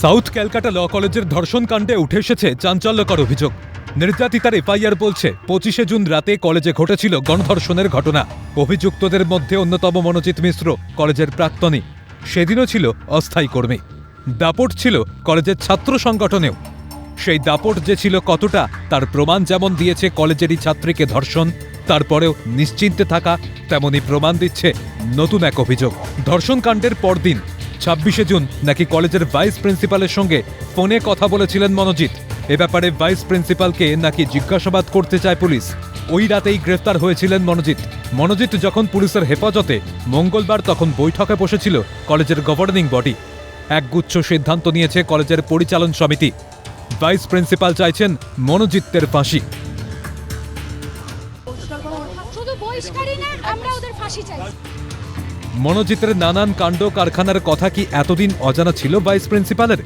South Calcutta ল কলেজের ধর্ষণ কাণ্ডে উঠে এসেছে চাঞ্চল্যকর অভিযোগ। নির্যাতিতার এফআইআর বলছে, পঁচিশে জুন রাতে কলেজে ঘটেছিল গণধর্ষণের ঘটনা। অভিযুক্তদের মধ্যে অন্যতম মনোজিৎ মিশ্র, কলেজের প্রাক্তনী। সেদিনও ছিল অস্থায়ী কর্মী। দাপট ছিল কলেজের ছাত্র সংগঠনেও। সেই দাপট যে ছিল কতটা, তার প্রমাণ যেমন দিয়েছে কলেজেরই ছাত্রীকে ধর্ষণ, তারপরেও নিশ্চিন্তে থাকা তেমনই প্রমাণ দিচ্ছে নতুন এক অভিযোগ। ধর্ষণকাণ্ডের পরদিন ছাব্বিশে জুন নাকি কলেজের ভাইস প্রিন্সিপালের সঙ্গে ফোনে কথা বলেছিলেন মনোজিৎ। এ ব্যাপারে ভাইস প্রিন্সিপালকে নাকি জিজ্ঞাসাবাদ করতে চায় পুলিশ। ওই রাতেই গ্রেফতার হয়েছিলেন মনোজিৎ। মনোজিৎ যখন পুলিশের হেফাজতে মঙ্গলবার তখন বৈঠকে বসেছিল কলেজের গভর্নিং বডি। একগুচ্ছ সিদ্ধান্ত নিয়েছে কলেজের পরিচালন সমিতি। ভাইস প্রিন্সিপাল চাইছেন মনোজিতের ফাঁসি। শুধু বহিষ্কারই না, আমরা ওদের ফাঁসি চাই। মনোজিতের নানান কাণ্ড কারখানার কথা কি এতদিন অজানা ছিল ভাইস প্রিন্সিপালের?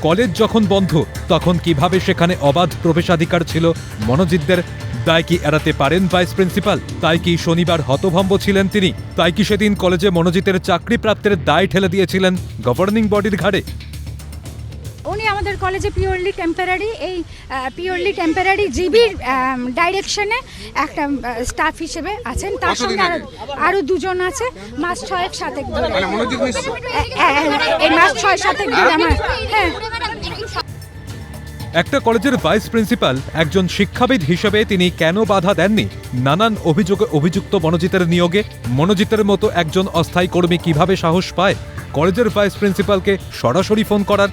কলেজ যখন বন্ধ, তখন কীভাবে সেখানে অবাধ প্রবেশাধিকার ছিল মনোজিতদের? দায় কি এড়াতে পারেন ভাইস প্রিন্সিপাল? তাই কি শনিবার হতভম্ব ছিলেন তিনি? তাই কি সেদিন কলেজে মনোজিতের চাকরি প্রাপ্তের দায় ঠেলে দিয়েছিলেন গভর্নিং বডির ঘাড়ে? উনি আমাদের কলেজে পিওরলি টেম্পোরারি এই পিওরলি টেম্পোরারি জিবির ডাইরেকশনে একটা স্টাফ হিসেবে আছেন। তার সঙ্গে আরও আরও দুজন আছে। মাস ছয়েক সাতেক ধরে। মানে এ- এই মাস ছয় সাতেক ধরে আমার হ্যাঁ। একটা কলেজের ভাইস প্রিন্সিপাল একজন শিক্ষাবিদ হিসেবে তিনি কেন বাধা দেননি? নানান অভিযোগে অভিযুক্ত মনোজিতের নিয়োগে মনোজিতের মতো একজন অস্থায়ী কর্মী কীভাবে সাহস পায়? কলেজের ভাইস প্রিন্সিপালকে সরাসরি ফোন করার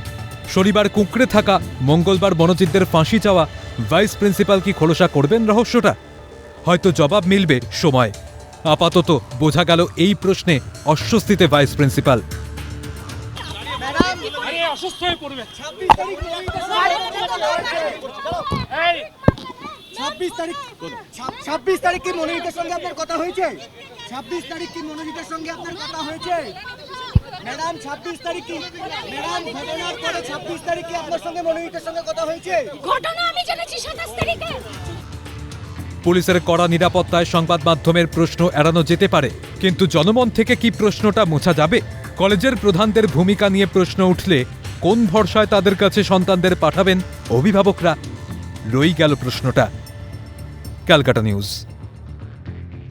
শনিবার কুঁকড়ে থাকা মঙ্গলবার মনোজিতদের ফাঁসি চাওয়া ভাইস প্রিন্সিপাল কি খোলসা করবেন রহস্যটা? হয়তো জবাব মিলবে সময়। আপাতত বোঝা গেল এই প্রশ্নে অস্বস্তিতে ভাইস প্রিন্সিপাল। ছাব্বিশ তারিখ কি মনোজিতের সঙ্গে আপনার কথা হয়েছে? ছাব্বিশ তারিখ কি মনোজিতের সঙ্গে আপনার কথা হয়েছে? ম্যাডাম ছাব্বিশ তারিখ ম্যাডাম ঘটনার পরে ছাব্বিশ তারিখ আপনার সঙ্গে মনোজিতের সঙ্গে কথা হয়েছে? ঘটনা আমি জেনেছি সাতাশ তারিখে। পুলিশের কড়া নিরাপত্তায় সংবাদ মাধ্যমের প্রশ্ন এড়ানো যেতে পারে কিন্তু জনমন থেকে কি প্রশ্নটা মোছা যাবে? কলেজের প্রধানদের ভূমিকা নিয়ে প্রশ্ন উঠলে কোন ভরসায় তাদের কাছে সন্তানদের পাঠাবেন অভিভাবকরা? রই গেল প্রশ্নটা। Calcutta news.